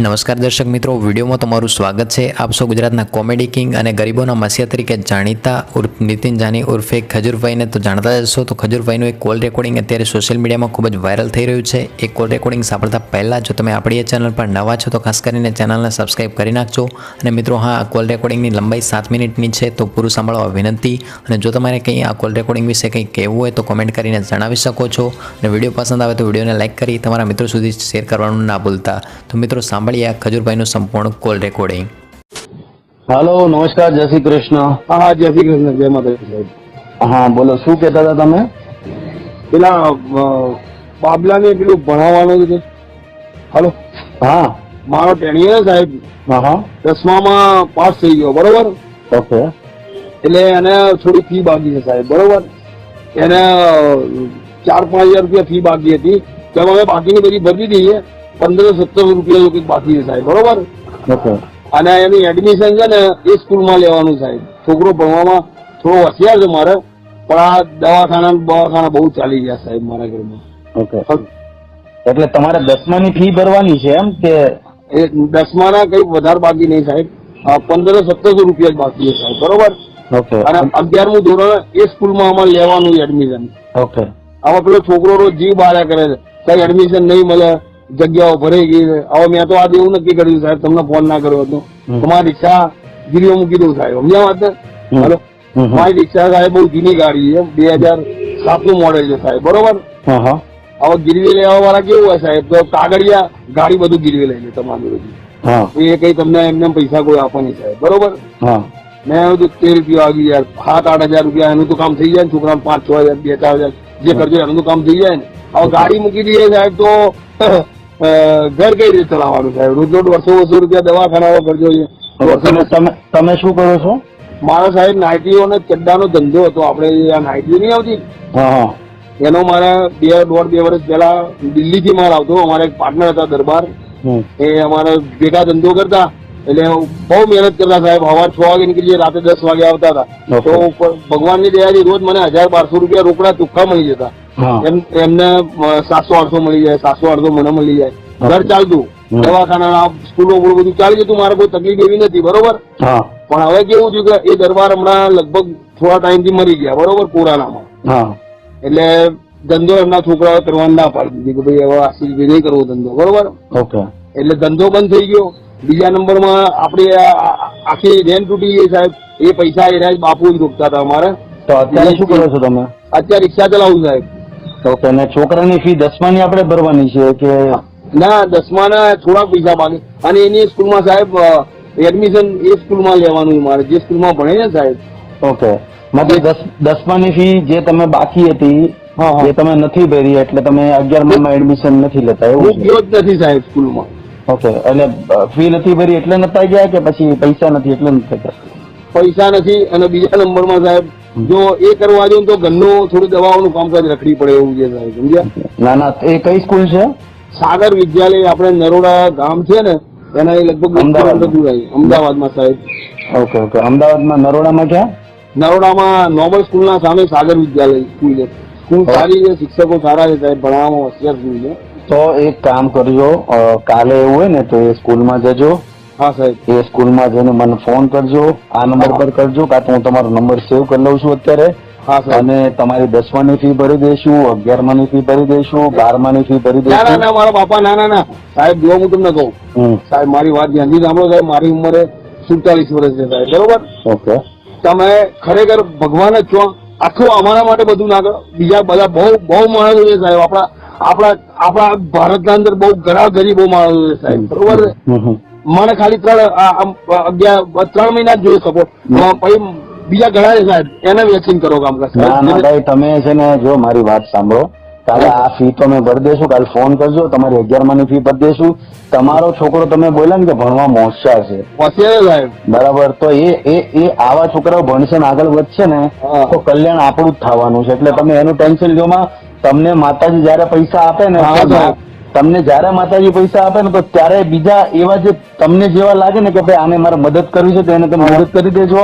નમસ્કાર દર્શક મિત્રો, વિડીયોમાં તમારું સ્વાગત છે. આપ ગુજરાતના કોમેડી કિંગ અને ગરીબોના મસીહા તરીકે જાણીતા ઉર્ફ નીતિન જાની ઉર્ફે ખજૂરભાઈને તો જાણતા જશો તો ખજૂરભાઈનું એક કોલ રેકોર્ડિંગ અત્યારે સોશિયલ મીડિયામાં ખૂબ જ વાયરલ થઈ રહ્યું છે. એ કોલ રેકોર્ડિંગ સાંભળતા પહેલાં જો તમે આપણી ચેનલ પર નવા છો તો ખાસ કરીને ચેનલને સબસ્ક્રાઈબ કરી નાખજો. અને મિત્રો, હા, આ કોલ રેકોર્ડિંગની લંબાઈ સાત મિનિટની છે, તો પૂરું સાંભળવા વિનંતી. અને જો તમારે કંઈ આ કોલ રેકોર્ડિંગ વિશે કંઈ કહેવું હોય તો કોમેન્ટ કરીને જણાવી શકો છો. અને વીડિયો પસંદ આવે તો વિડીયોને લાઇક કરી તમારા મિત્રો સુધી શેર કરવાનું ના ભૂલતા. તો મિત્રો સાંભળીએ ખજૂરભાઈનું સંપૂર્ણ કોલ રેકોર્ડિંગ હાલો નમસ્કાર જય શ્રી કૃષ્ણ. હા હા જય શ્રી કૃષ્ણ જય માતાજી. સાહેબ હા બોલો શું કહેતા હતા તમે? પેલા બાબલાને પેલું ભણાવવાનું છે હાલો. હા. મારો ટેણીએ સાહેબ હા હા. દસમામાં પાસ થઈ ગયો બરોબર? ઓકે. એટલે એને થોડી ફી બાકી છે સાહેબ બરોબર? એને ચાર પાંચ હજાર રૂપિયા ફી બાકી હતી. તો અમે બાકીની બધી ભરી દઈએ. પંદર સત્તર રૂપિયા કંઈક બાકી છે સાહેબ બરોબર? અને એની એડમિશન છે ને એ સ્કૂલમાં લેવાનું સાહેબ. છોકરો ભણવામાં થોડો હોશિયાર છે મારે પણ આ દવાખાના દવાખાના બહુ ચાલી ગયા સાહેબ મારા ઘરમાં. એટલે તમારે દસમાની ફી ભરવાની છે એમ કે? એ દસમાના કઈ વધારે બાકી નહીં સાહેબ. પંદર સત્તરસો રૂપિયા જ બાકી છે સાહેબ બરોબર? ઓકે. અને અગિયારમું ધોરણ એ સ્કૂલમાં અમારે લેવાનું એડમિશન ઓકે. આમાં પેલો છોકરો રોજ જીવ બાળ્યા કરે છે. કઈ એડમિશન નહીં મળે. જગ્યાઓ ભરાઈ ગઈ છે. હવે મેં તો આજે એવું નક્કી કર્યું સાહેબ તમને ફોન ના કર્યો હતો. તમારી રિક્ષા ગીરીઓ મૂકી દઉં સાહેબ. સમજ્યા વાત હલો. મારી રિક્ષા સાહેબ બહુ જૂની ગાડી છે. બે હજાર સાતનું મોડેલ છે સાહેબ. બરોબર? હવે ગીરવી લેવા વાળા કેવું હોય સાહેબ? તો કાગળિયા ગાડી બધું ગીરવી લઈ લે તમારી બધી એ કઈ તમને એમને પૈસા કોઈ આપવાની સાહેબ. બરોબર? હા. મેં એવું તો તેર રૂપિયા આવી યાર સાત આઠ હજાર રૂપિયા એનું તો કામ થઈ જાય ને છોકરા પાંચ છ હજાર બે ચાર હજાર જે કરજો એનું તો કામ થઈ જાય ને. હવે ગાડી મૂકી દઈએ સાહેબ તો ઘર કઈ રીતે ચલાવવાનું સાહેબ? રોજ રોજ વર્ષો વર્ષો રૂપિયા દવાખાનાઓ કરજો છે તમે તમે તમે શું કરો છો? મારો સાહેબ નાઇટીઓ અને ચડ્ડાનો ધંધો હતો. આપણે આ નાઇટીઓ નહીં આવતી? એનો મારે બે દોઢ બે વર્ષ પહેલા દિલ્હીથી માલ આવતો. અમારા એક પાર્ટનર હતા દરબાર. એ અમારે ભેગા ધંધો કરતા. એટલે બહુ મહેનત કરતા સાહેબ હવા છ વાગે નીકળી રાતે દસ વાગે આવતા હતા. તો ભગવાનની દયાથી રોજ મને હજાર બારસો રૂપિયા રોકડા ચોખ્ખા મળી જતા. એમ એમને સાતસો આઠસો મળી જાય સાતસો આઠસો મને મળી જાય. ઘર ચાલતું. દવાખાના સ્કૂલો બધું ચાલી જતું. મારે કોઈ તકલીફ એવી નથી બરોબર? પણ હવે કેવું થયું કે એ દરબાર હમણાં લગભગ થોડા ટાઈમથી મરી ગયા બરોબર? કોરોનામાં. એટલે ધંધો એમના છોકરાઓ કરવાનું ના પાડી દીધી કે ભાઈ હવે આશીષ નહીં કરવો ધંધો બરોબર? ઓકે. એટલે ધંધો બંધ થઈ ગયો. બીજા નંબરમાં આપણે આખી રેન તૂટી ગઈ સાહેબ. એ પૈસા એના બાપુ રોકતા હતા અમારે. તો અત્યારે શું કરો છો તમે? અત્યારે રિક્ષા ચલાવું સાહેબ. ઓકે અને છોકરાની ફી દસમાની આપણે ભરવાની છે કે? ના દસમાના થોડાક પૈસા બાકી. અને એની સ્કૂલમાં સાહેબ એડમિશન એ સ્કૂલમાં લેવાનું મારે જે સ્કૂલમાં ભણે ને સાહેબ. ઓકે. મતલબ દસ દસમાની ફી જે તમે બાકી હતી. એ તમે નથી ભરી એટલે તમે અગિયારમાં એડમિશન નથી લેતા એવું જ નથી સાહેબ સ્કૂલમાં. ઓકે એટલે ફી નથી ભરી એટલે નતા ગયા કે પછી પૈસા નથી એટલે નથી ગયા પૈસા નથી અને બીજા નંબરમાં સાહેબ જો એ કરવા જો તો ઘરનું થોડું દવાઓનું કામકાજ રખડી પડે એવું છે સાહેબ સમજ્યા? ના ના એ કઈ સ્કૂલ છે? સાગર વિદ્યાલય આપણે નરોડા ગામ છે ને એના એ લગભગ અમદાવાદમાં? સાહેબ. ઓકે ઓકે અમદાવાદમાં નરોડામાં ક્યાં? નરોડામાં નોર્મલ સ્કૂલના સામે સાગર વિદ્યાલય સ્કૂલ છે. સ્કૂલ સારી છે શિક્ષકો સારા છે સાહેબ ભણાવવામાં હોશિયાર સ્કૂલ છે. તો એક કામ કરજો કાલે એવું હોય ને તો એ સ્કૂલમાં જજો. હા સાહેબ. એ સ્કૂલમાં જઈને મને ફોન કરજો આ નંબર પર કરજો કાં તો હું તમારો નંબર સેવ કરી લઉં છું અત્યારે. અને તમારી દસમાની ફી ભરી દઈશું અગિયારમાની ફી ભરી દઈશું બારમાની ફી ભરી દઈશું ના મારા બાપા ના ના ના. સાહેબ જો હું તમને કહું. સાહેબ મારી વાત ધ્યાનથી સાંભળો સાહેબ. મારી ઉંમરે સુડતાલીસ વર્ષ છે સાહેબ. બરોબર? ઓકે. તમે ખરેખર ભગવાન જ છો. આખું અમારા માટે બધું ના કરો. બીજા બધા બહુ બહુ માણસો છે સાહેબ. આપણા આપણા આપણા ભારતના અંદર બહુ ઘણા ગરીબો માણસો છે સાહેબ બરોબર મને ખાલી ત્રણ અગિયાર ત્રણ મહિના જ જોઈ શકો. પછી બીજા ઘણા છે સાહેબ એને વેક્સિન કરો કામ ભાઈ તમે છે ને જો મારી વાત સાંભળો કાલે આ ફી તો મેં ભરી દેશું કાલે ફોન કરજો તમારી અગિયારમાની ફી ભરી દેશું. તમારો છોકરો તમે બોલ્યા ને કે ભણવા હોશિયાર છે. બરાબર તો એ એ એ આવા છોકરાઓ ભણશે ને આગળ વધશે ને તો કલ્યાણ આપણું જ થવાનું છે. એટલે તમે એનું ટેન્શન લો માં તમને માતાજી જયારે પૈસા આપે ને. તમને જયારે માતાજી પૈસા આપે ને તો ત્યારે બીજા એવા જે તમને જેવા લાગે ને કે ભાઈ આને મારે મદદ કરવી છે તો એને તમે મદદ કરી દેજો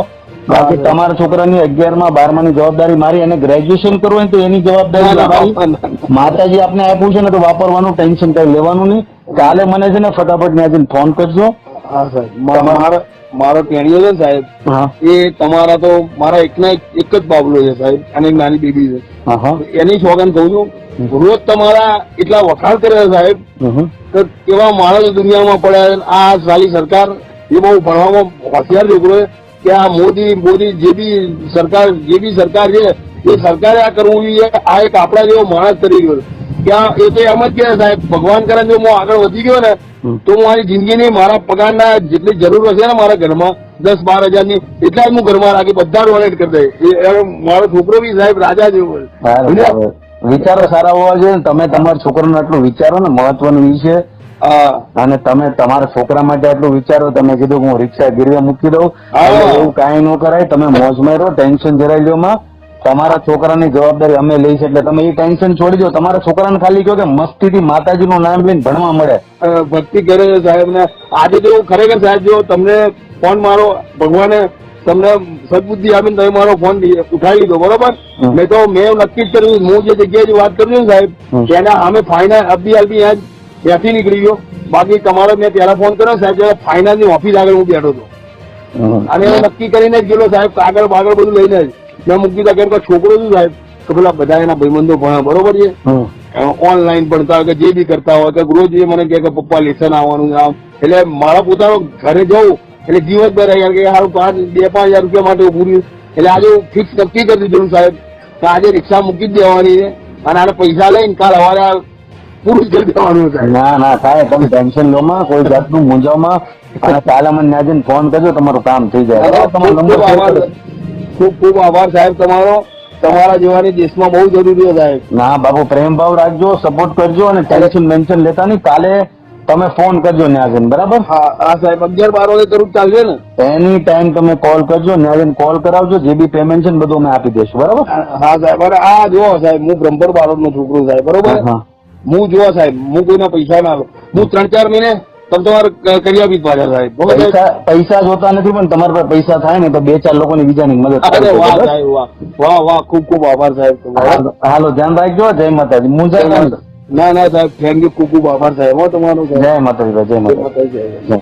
બાકી તમારા છોકરાની અગિયારમાં બારમાની જવાબદારી મારી અને ગ્રેજ્યુએશન કરવું હોય તો એની જવાબદારી ના, ના. ના, ના. માતાજી આપને આપ્યું છે ને તો વાપરવાનું ટેન્શન કઈ લેવાનું નહીં કાલે મને છે ને ફટાફટ ત્યાં ફોન કરજો હા સાહેબ. મારો મારો ટેણીઓ છે ને સાહેબ એ તમારા તો મારા એકના એક એક જ બાબલો છે સાહેબ અને એક નાની બેબી છે. હા હા. એની શોગન કહું છું રોજ તમારા એટલા વખાણ કરે છે સાહેબ. કે કેવા માણસ દુનિયામાં પડ્યા. આ સાલી સરકાર એ બહુ ભણવામાં હોશિયાર છોકરો કે આ મોદી મોદી જે બી સરકાર જે બી સરકાર છે એ સરકારે આ કરવું જોઈએ આ એક આપણા જેવો માણસ કરી ગયો કે એ તો એમ જ કે સાહેબ ભગવાન કરે જો હું આગળ વધી ગયો ને તો હું મારી જિંદગીની મારા પગારના જેટલી જરૂર હશે ને મારા ઘરમાં દસ બાર હજારની એટલા જ હું ઘરમાં રાખી બધા ડોનેટ કરી દે એ એ મારો છોકરો બી સાહેબ રાજા જેવો. વિચારો સારા હોવા જોઈએ ને. તમે તમારા છોકરાને આટલું વિચારો ને મહત્વનું ઈ છે. અને તમે તમારા છોકરા માટે આટલું વિચારો તમે કીધું કે હું રિક્ષા ગીરવે મૂકી દઉં. એવું કાંઈ ન કરાય. તમે મોજમાં રહો ટેન્શન જરાય લ્યો માં. તમારા છોકરાની જવાબદારી અમે લઈશ એટલે તમે એ ટેન્શન છોડી દો. તમારા છોકરાને ખાલી કહો કે મસ્તીથી માતાજીનું નામ લઈને ભણવા મળે. ભક્તિ કરે છે સાહેબ ને. આજે તો ખરેખર સાહેબ જો તમને ફોન મારો ભગવાને તમને સદબુદ્ધિ આપીને તમે મારો ફોન ઉઠાવી લીધો બરોબર. મેં તો મેં નક્કી જ કર્યું હું જે જગ્યાએ વાત કરું છું ને સાહેબ. તેના અમે ફાઇનાન્સ અબી અલબી ત્યાં ત્યાંથી નીકળી ગયો. બાકી તમારો મેં પહેલા ફોન કર્યો સાહેબ ત્યારે ફાઇનાન્સની ઓફિસ આગળ હું બેઠો હતો. અને નક્કી કરીને જ ગયેલો સાહેબ કાગળ બાગળ બધું લઈને જ. મેં મૂકી દીધા કેમ કે છોકરો શું સાહેબ કે પેલા બધા એના ભાઈબંધો ભણે બરોબર છે? ઓનલાઈન ભણતા હોય કે જે બી કરતા હોય કે રોજ એ મને કહે કે પપ્પા લેસન આવવાનું આમ. એટલે મારા પોતાનો ઘરે જવું એટલે દિવસભર યાર કે હારું પાંચ બે પાંચ હજાર રૂપિયા માટે પૂરી એટલે આજે હું ફિક્સ નક્કી કરી દીધું સાહેબ કે આજે રિક્ષા મૂકી જ દેવાની છે અને આને પૈસા લઈને કાલ અમારે પૂરું કરી દેવાનું છે ના ના સાહેબ તમે ટેન્શન લો માં કોઈ જાતનું મૂંઝાવમાં અને કાલે મને ફોન કરજો તમારું કામ થઈ જાય. તમારો નંબર ખૂબ ખૂબ આભાર સાહેબ તમારો. તમારા જેવાની દેશમાં બહુ જરૂરી છે સાહેબ. ના બાબુ પ્રેમ ભાવ રાખજો સપોર્ટ કરજો અને ટેન્શન મેન્શન લેતા નહીં. કાલે તમે ફોન કરજો ન્યાજન બરાબર? હા હા સાહેબ અગિયાર બાર વાગે કરું ચાલશે ને? એની ટાઈમ તમે કોલ કરજો ન્યાજન કોલ કરાવજો જે બી પેમેન્ટ છે ને બધું અમે આપી દઈશું બરાબર? હા સાહેબ અરે આ જુઓ સાહેબ હું બ્રહ્મપર બારોડ નો છોકરો સાહેબ બરોબર? હા. જુઓ સાહેબ હું કોઈના પૈસા ના લઉં. હું ત્રણ ચાર મહિને તમે તમારે કરી આપી પાછા સાહેબ પૈસા પૈસા જોતા નથી પણ તમારા પાસે પૈસા થાય ને તો બે ચાર લોકોની બીજાની મદદ વાહ વાહ. વાહ વાહ ખૂબ ખૂબ આભાર સાહેબ હાલો ધ્યાન રાખજો જય માતાજી. હું નહીં. ના ના સાહેબ થેન્ક યુ ખૂબ ખૂબ આભાર સાહેબ હો તમારો જય માતાજી જય જય માતાજી. જય.